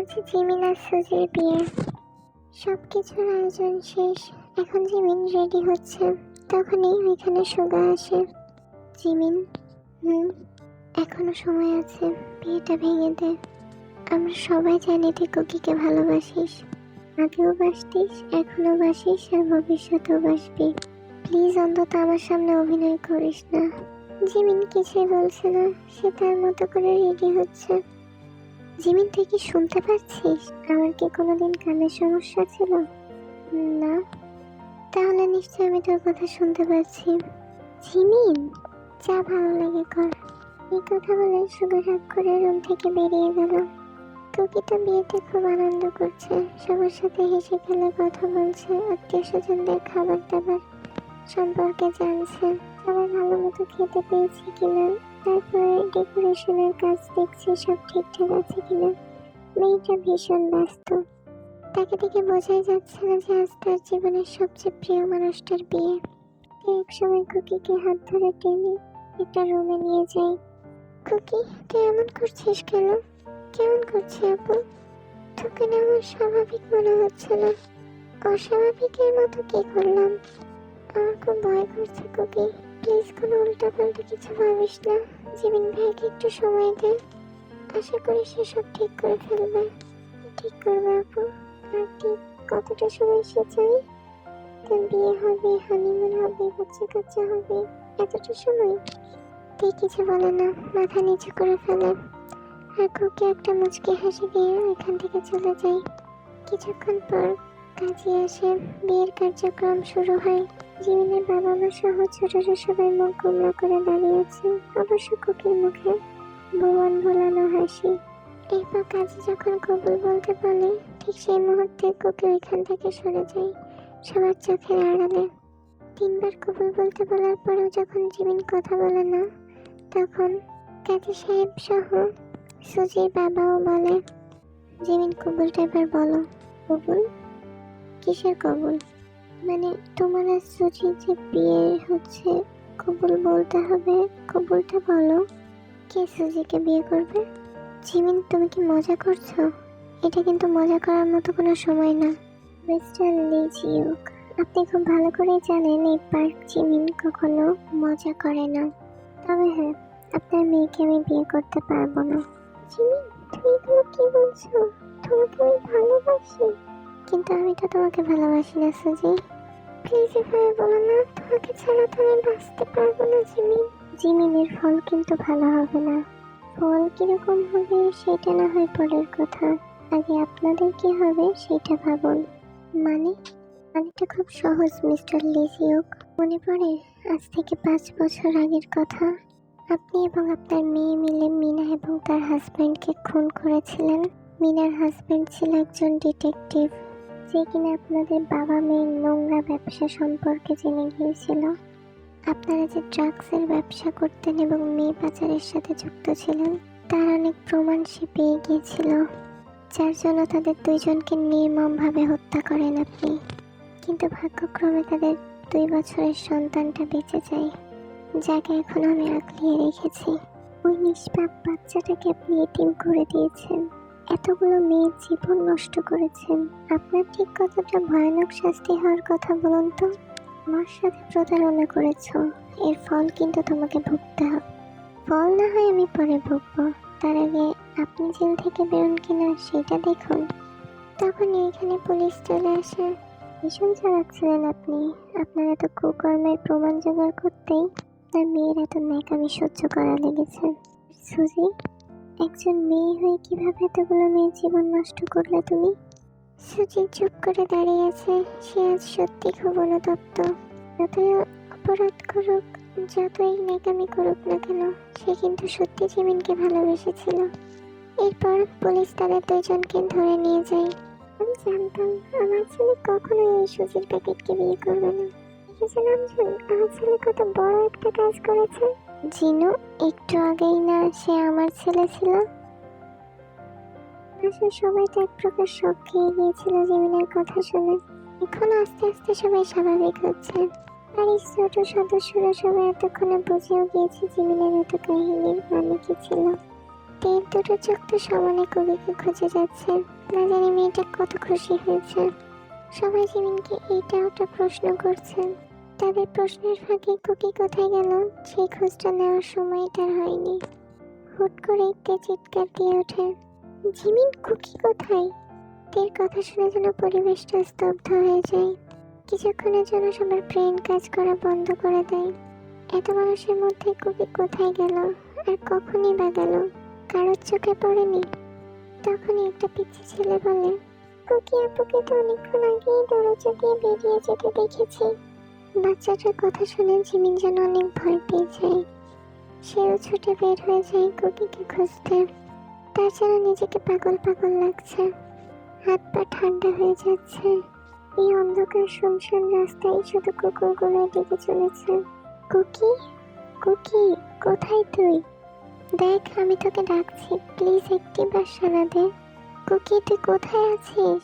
আজ জিমিন আর সুজির বিয়ে। সব কিছুর আয়োজন শেষ। এখন জিমিন রেডি হচ্ছে। তখনই ওইখানে সুগা আসে। জিমিন, হুম, এখনও সময় আছে। বিয়েটা ভেঙে দে। আমরা সবাই জানি তুই কুকিকে ভালোবাসিস। আগেও বাসতিস এখনও বাসিস আর ভবিষ্যতেও বাসবি। প্লিজ অন্তত আমার সামনে অভিনয় করিস না। জিমিন কিছুই বলছে না। সে তার মতো করে রেডি হচ্ছে। জিমিন, তুই কি শুনতে পাচ্ছিস? আমার কি কোনোদিন কানের সমস্যা ছিল? না। তাহলে নিশ্চয়ই আমি তোর কথা শুনতে পাচ্ছি। জিমিন, যা ভালো লাগে কর। এই কথা বলে শুভ রাগ করে রুম থেকে বেরিয়ে গেল। টুকি তো বিয়েতে খুব আনন্দ করছে। সবার সাথে হেসে খেলে কথা বলছে, আত্মীয় স্বজনদের খাবার দাবার সম্পর্কে জানছে। সবাই ভালো মতো খেতে পেয়েছে কিনা তারপরে ডেকোরেশনের কাজ দেখছে, সব ঠিকঠাক আছে কিনা? মেয়েটা ভীষণ ব্যস্ত। তাকে দেখে বোঝাই যাচ্ছে না যে আজ তার জীবনের সবচেয়ে প্রিয় মানুষটার বিয়ে। এক সময় কুকিকে হাত ধরে টেনে একটা রুমে নিয়ে যায়। কুকি, তুই এমন করছিস কেন? কেমন করছি আপু? তোকে না আমার স্বাভাবিক মনে হচ্ছে না। অস্বাভাবিকের মতো কি করলাম? আমার খুব ভয় করছে কুকি প্লিজ কোনো উল্টা পাল্টা কিছু ভাবিস না জিমিন ভাইকে একটু সময় দে আশা করি সে সব ঠিক করে ফেলবে ঠিক করবে আপু আর ঠিক কতটা সময় সে চাই তোর বিয়ে হবে হানিমুন হবে বাচ্চা কাচ্চা হবে এতটা সময় তুই কিছু বলে না মাথা নিচু করে ফেলে আর কুকি একটা মুচকি হাসি দিয়ে এখান থেকে চলে যায় কিছুক্ষণ পর কাজে আসে বিয়ের কার্যক্রম শুরু হয়। জিমিনের বাবা মা সহ ছোটরা সবাই মুখ গুমড়ো করে দাঁড়িয়ে আছে, অবশ্য কুকির মুখে ভুবন ভোলানো হাসি। এরপর কাজে যখন কবুল বলতে বলে, ঠিক সেই মুহূর্তে কুকি ওইখান থেকে সরে যায় সবার চোখের আড়ালে। তিনবার কবুল বলতে বলার পরেও যখন জিমিন কথা বলে না, তখন কাজী সাহেব সহ সুজির বাবাও বলে, জিমিন, কবুলটা এবার বলো। কবুল কিসের কবুল? মানে তোমার আর সুজির যে বিয়ে হচ্ছে, কবুল বলতে হবে, কবুলটা বলো। কে সুজিকে বিয়ে করবে? জিমিন, তুমি কি মজা করছ? এটা কিন্তু মজা করার মতো কোনো সময় না। মিস্টার লিজিউক আপনি খুব ভালো করে জানেন এই পার্ক জিমিন কখনো মজা করে না। তবে হ্যাঁ আপনার মেয়েকে আমি বিয়ে করতে পারব না। জিমিন, তুমি এগুলো কি বলছো? তোমাকে আমি ভালোবাসি। কিন্তু আমি তো তোমাকে ভালোবাসি না, সুজি। প্লিজ এভাবে বলো না, তোমাকে ছাড়া তো আমি বাঁচতে পারব না জিমিন জিমিনের ফল কিন্তু ভালো হবে না। ফল কীরকম হবে সেটা না হয় পরের কথা। আগে আপনাদের কি হবে সেটা ভাবুন। মানে? মানেটা খুব সহজ, মিস্টার লিজিওক মনে পড়ে? আজ থেকে পাঁচ বছর আগের কথা। আপনি এবং আপনার মেয়ে মিলে মিনা এবং তার হাজব্যান্ডকে খুন করেছিলেন। মিনার হাজব্যান্ড ছিল একজন ডিটেকটিভ যে কিনা আপনাদের বাবা মেয়ের নোংরা ব্যবসা সম্পর্কে জেনে গিয়েছিল। আপনারা যে ড্রাগসের ব্যবসা করতেন এবং মেয়ে পাচারের সাথে যুক্ত ছিলেন, তার অনেক প্রমাণ সে পেয়ে গিয়েছিল। যার জন্য তাদের দুইজনকে নির্মমভাবে হত্যা করেন আপনি। কিন্তু ভাগ্যক্রমে তাদের দুই বছরের সন্তানটা বেঁচে যায়, যাকে এখন আমি আগলিয়ে রেখেছি। ওই নিষ্পাপ বাচ্চাটাকে আপনি এটিম করে দিয়েছেন। এতগুলো মেয়ের জীবন নষ্ট করেছেন। আপনার ঠিক কতটা ভয়ানক শাস্তি হওয়ার কথা বলুন তো? আমার সাথে প্রতারণা করেছ। এর ফল কিন্তু তোমাকে ভুগতে হবে। ফল না হয় আমি পরে ভুগবো। তার আগে আপনি জেল থেকে বেরোন কিনা সেটা দেখুন। তখন এখানে পুলিশ চলে আসে। ভীষণ চালাচ্ছিলেন আপনি। আপনার এত কুকর্মের প্রমাণ জোগাড় করতেই তার মেয়ের এত ন্যাকামি সহ্য করা লেগেছে। সুজি একজন মেয়ে হয়ে কীভাবে এতগুলো মেয়ের জীবন নষ্ট করলে তুমি? সুজি চুপ করে দাঁড়িয়ে আছে। সে আজ সত্যি খুব অনুতপ্ত। যতই অপরাধ করুক, যতই ন্যাকামি করুক না কেন, সে কিন্তু সত্যি জিমিনকে ভালোবেসেছিল। এরপর পুলিশ তাদের দুজনকে ধরে নিয়ে যায়। আমি জানতাম, আমার ছেলে কখনোই এই সুজির প্যাকেটকে বিয়ে করবে না। দেখেছিলাম আমার ছেলে কত বড় একটা কাজ করেছে। জিনু, একটু আগেই না সে আমার ছেলে ছিল। বাসার সবাই তো এক প্রকার শখ খেয়ে গিয়েছিল কথা শুনে। এখন আস্তে আস্তে সবাই স্বাভাবিক হচ্ছে। ছোট সদস্যরা সবাই এতক্ষণে বুঝেও গিয়েছে এত কাহিনীর মানে কি ছিল। তীর দুটো চোখ তো সমানে কবিকে খুঁজে যাচ্ছে। না জানি মেয়েটা কত খুশি হয়েছে। সবাই জিমিনকে এইটা ওটা প্রশ্ন করছে। তাদের প্রশ্নের ফাঁকে কুকি কোথায় গেল? সেই খোঁজটা নেওয়ার সময় তার হয়নি। হুট করে তে চিৎকার দিয়ে ওঠে, জিমিন, কুকি কোথায়? তের কথা শুনে যেন পরিবেশটা স্তব্ধ হয়ে যায়। কিছুক্ষণের জন্য সবার ব্রেন কাজ করা বন্ধ করে দেয়। এত মানুষের মধ্যে কুকি কোথায় গেল? আর কখনই বা গেল? কারোর চোখে পড়েনি? তখনই একটা পিচ্ছি ছেলে বলে, কুকি আপুকে তো অনেকক্ষণ আগেই দরজা দিয়ে বেরিয়ে যেতে দেখেছি। বাচ্চাটার কথা শুনে জিমিন যেন অনেক ভয় পেয়ে যায়। সেও ছুটে বের হয়ে যায় কুকিকে খুঁজতে। তার যেন নিজেকে পাগল পাগল লাগছে। হাত পা ঠান্ডা হয়ে যাচ্ছে। এই অন্ধকার শুনশান রাস্তায় শুধু কুকুরগুলো দিকে চলেছে। কুকি? কুকি, কোথায় তুই? দেখ, আমি তোকে ডাকছি। প্লিজ একটি সানা দে। কুকি, তুই কোথায় আছিস?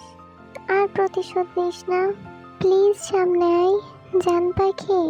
আর প্রতিশোধ নিস না। প্লিজ সামনে আয়। জান পাখি।